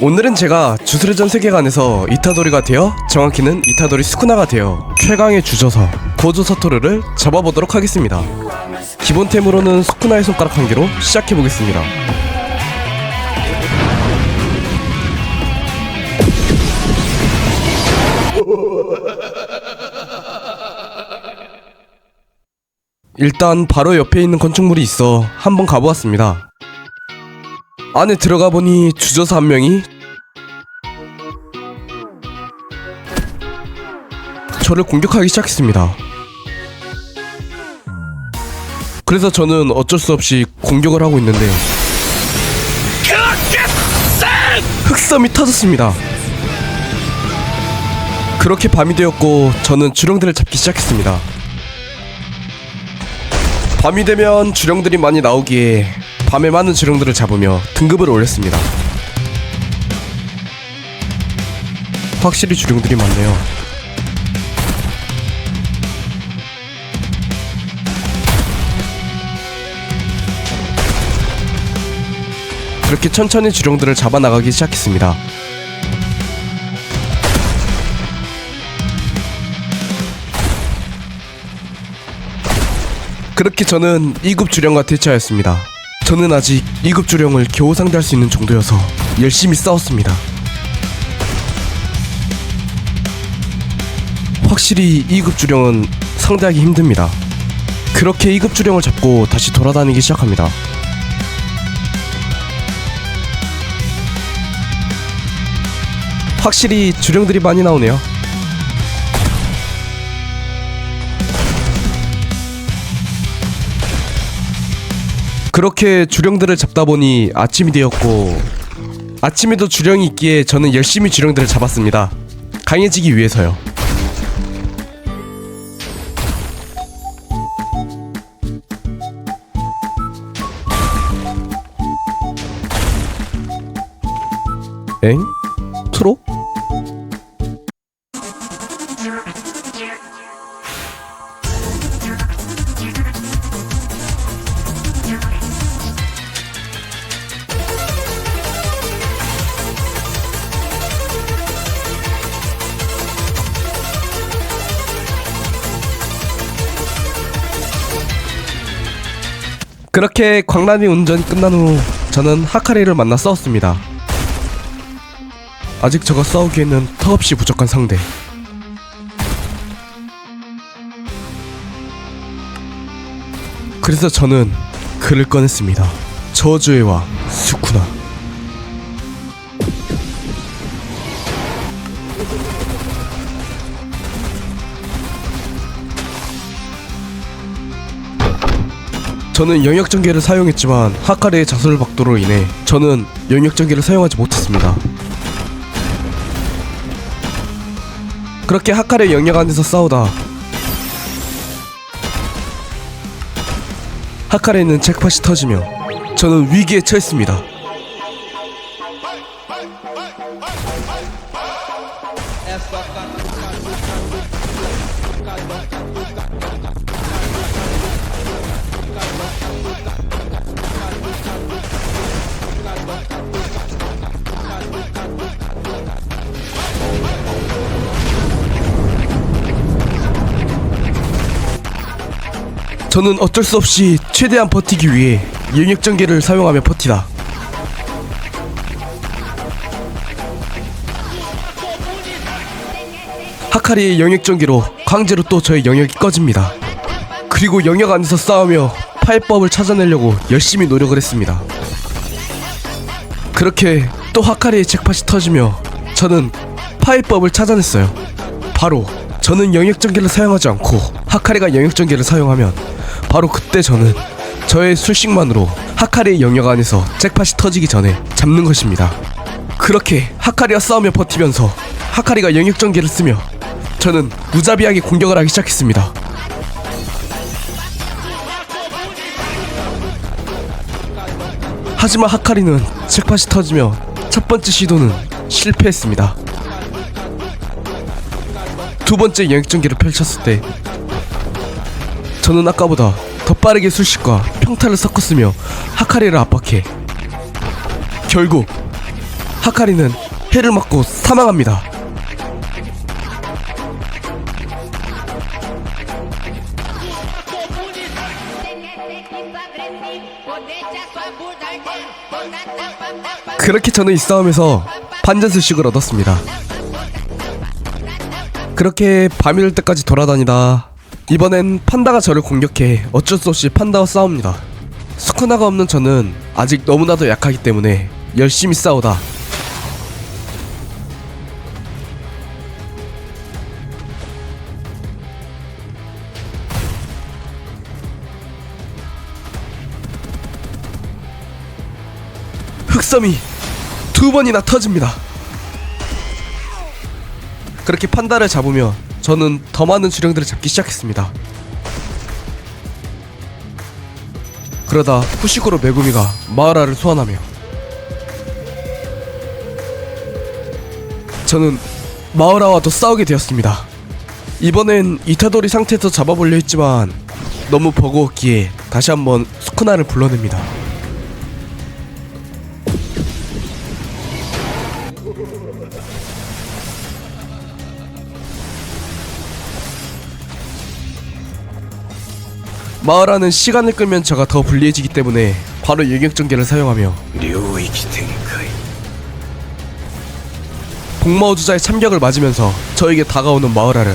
오늘은 제가 주스레전 세계관에서 이타도리가 되어 정확히는 이타도리 스쿠나가 되어 최강의 주저서 고조 서토르를 잡아보도록 하겠습니다. 기본템으로는 스쿠나의 손가락 한 개로 시작해보겠습니다. 일단 바로 옆에 있는 건축물이 있어 한번 가보았습니다. 안에 들어가 보니 주저사 한 명이 저를 공격하기 시작했습니다. 그래서 저는 어쩔 수 없이 공격을 하고 있는데 흑섬이 터졌습니다. 그렇게 밤이 되었고 저는 주령들을 잡기 시작했습니다. 밤이 되면 주령들이 많이 나오기에 밤에 많은 주령들을 잡으며 등급을 올렸습니다. 확실히 주령들이 많네요. 그렇게 천천히 주령들을 잡아 나가기 시작했습니다. 그렇게 저는 2급 주령과 대처하였습니다. 저는 아직 2급 주령을 겨우 상대할 수 있는 정도여서 열심히 싸웠습니다. 확실히 2급 주령은 상대하기 힘듭니다. 그렇게 2급 주령을 잡고 다시 돌아다니기 시작합니다. 확실히 주령들이 많이 나오네요. 그렇게 주령들을 잡다 보니 아침이 되었고 아침에도 주령이 있기에 저는 열심히 주령들을 잡았습니다. 강해지기 위해서요. 엥? 트로? 그렇게 광란이 운전이 끝난 후 저는 하카리를 만나 싸웠습니다. 아직 저가 싸우기에는 턱없이 부족한 상대. 그래서 저는 글을 꺼냈습니다. 저주의 왕 수쿠나. 저는 영역 전개를 사용했지만 하카리의 자설 박도로 인해 저는 영역 전개를 사용하지 못했습니다. 그렇게 하카의 영역 안에서 싸우다 하카레는 잭팟이 터지며 저는 위기에 처했습니다. 저는 어쩔 수 없이 최대한 버티기 위해 영역 전개를 사용하며 버티다. 하카리의 영역 전개로 강제로 또 저의 영역이 꺼집니다. 그리고 영역 안에서 싸우며 파해법을 찾아내려고 열심히 노력을 했습니다. 그렇게 또 하카리의 잭팟이 터지며 저는 파해법을 찾아냈어요. 바로 저는 영역 전개를 사용하지 않고 하카리가 영역 전개를 사용하면 바로 그때 저는 저의 술식만으로 하카리의 영역 안에서 잭팟이 터지기 전에 잡는 것입니다. 그렇게 하카리와 싸우며 버티면서 하카리가 영역 전개를 쓰며 저는 무자비하게 공격을 하기 시작했습니다. 하지만 하카리는 잭팟이 터지며 첫 번째 시도는 실패했습니다. 두 번째 영역 전개를 펼쳤을 때 저는 아까보다 더 빠르게 술식과 평타를 섞었으며 하카리를 압박해 결국 하카리는 해를 맞고 사망합니다. 그렇게 저는 이 싸움에서 반전수식을 얻었습니다. 그렇게 밤이 될 때까지 돌아다니다 이번엔 판다가 저를 공격해 어쩔 수 없이 판다와 싸웁니다. 스쿠나가 없는 저는 아직 너무나도 약하기 때문에 열심히 싸우다 흑섬이 두 번이나 터집니다. 그렇게 판다를 잡으며 저는 더 많은 주령들을 잡기 시작했습니다. 그러다 후식으로 메구미가 마을아를 소환하며 저는 마을아와도 싸우게 되었습니다. 이번엔 이타도리 상태에서 잡아보려 했지만 너무 버거웠기에 다시 한번 스쿠나를 불러냅니다. 마을라는 시간을 끌면 저가 더 불리해지기 때문에 바로 일격전개를 사용하며 복마우 주자의 참격을 맞으면서 저에게 다가오는 마을라를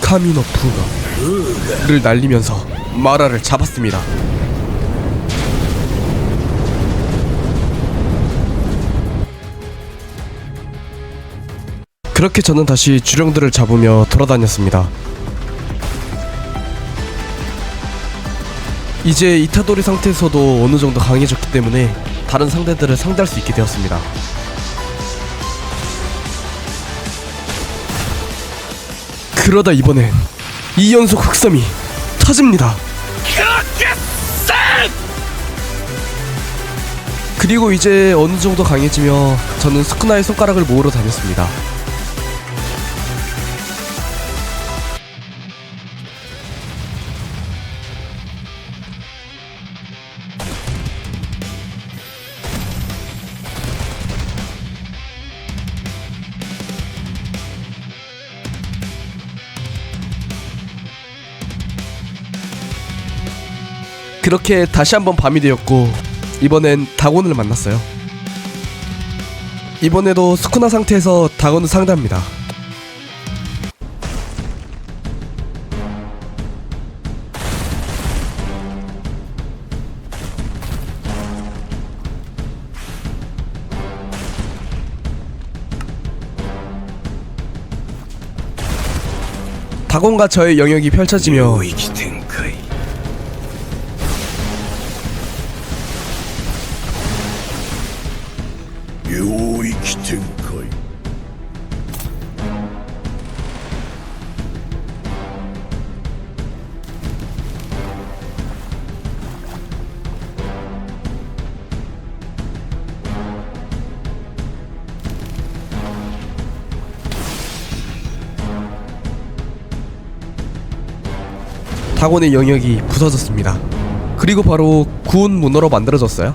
카미노 푸가를 날리면서 마을라를 잡았습니다. 그렇게 저는 다시 주령들을 잡으며 돌아다녔습니다. 이제 이타도리 상태에서도 어느 정도 강해졌기 때문에 다른 상대들을 상대할 수 있게 되었습니다. 그러다 이번엔 2연속 흑섬이 터집니다. 그리고 이제 어느 정도 강해지며 저는 스쿠나의 손가락을 모으러 다녔습니다. 그렇게 다시 한번 밤이 되었고 이번엔 다곤을 만났어요. 이번에도 스쿠나 상태에서 다곤을 상대합니다. 다곤과 저의 영역이 펼쳐지며 다곤의 영역이 부서졌습니다. 그리고 바로 구운 문어로 만들어졌어요.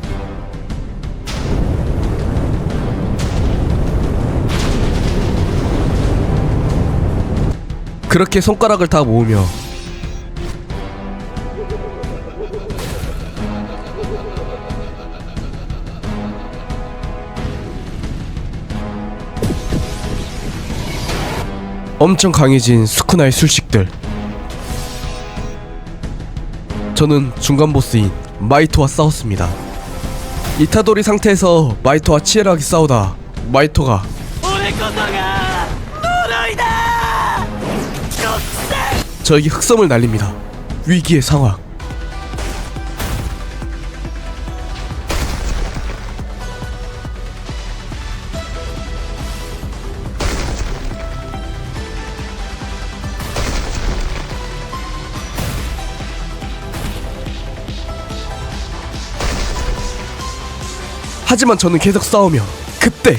그렇게 손가락을 다 모으며 엄청 강해진 스쿠나의 술식들 저는 중간 보스인 마이토와 싸웠습니다. 이타도리 상태에서 마이토와 치열하게 싸우다 마이토가 저에게 흑섬을 날립니다. 위기의 상황. 하지만 저는 계속 싸우며 그때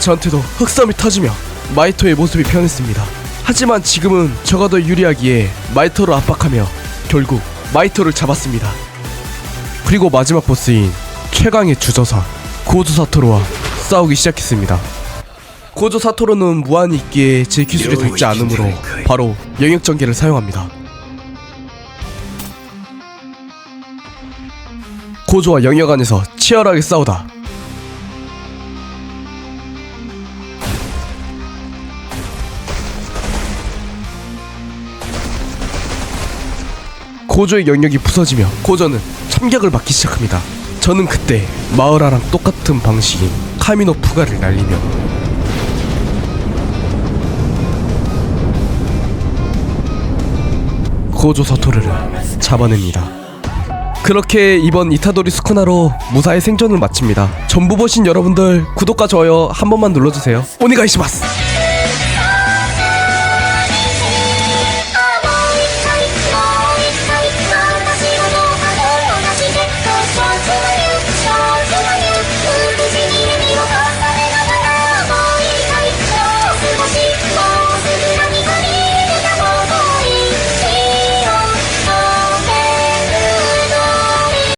저한테도 흑섬이 터지며 마이토의 모습이 변했습니다. 하지만 지금은 저가 더 유리하기에 마이토를 압박하며 결국 마이토를 잡았습니다. 그리고 마지막 보스인 최강의 주저사 고조 사토로와 싸우기 시작했습니다. 고조 사토로는 무한히 있기에 제 기술이 닿지 않으므로 바로 영역 전개를 사용합니다. 고조와 영역 안에서 치열하게 싸우다 고조의 영역이 부서지며 고조는 참격을 받기 시작합니다. 저는 그때 마을아랑 똑같은 방식인 카미노 푸가를 날리며 고조 사토르를 잡아냅니다. 그렇게 이번 이타도리 스쿠나로 무사히 생존을 마칩니다. 전부 보신 여러분들 구독과 좋아요 한 번만 눌러주세요. 오니가이시마스!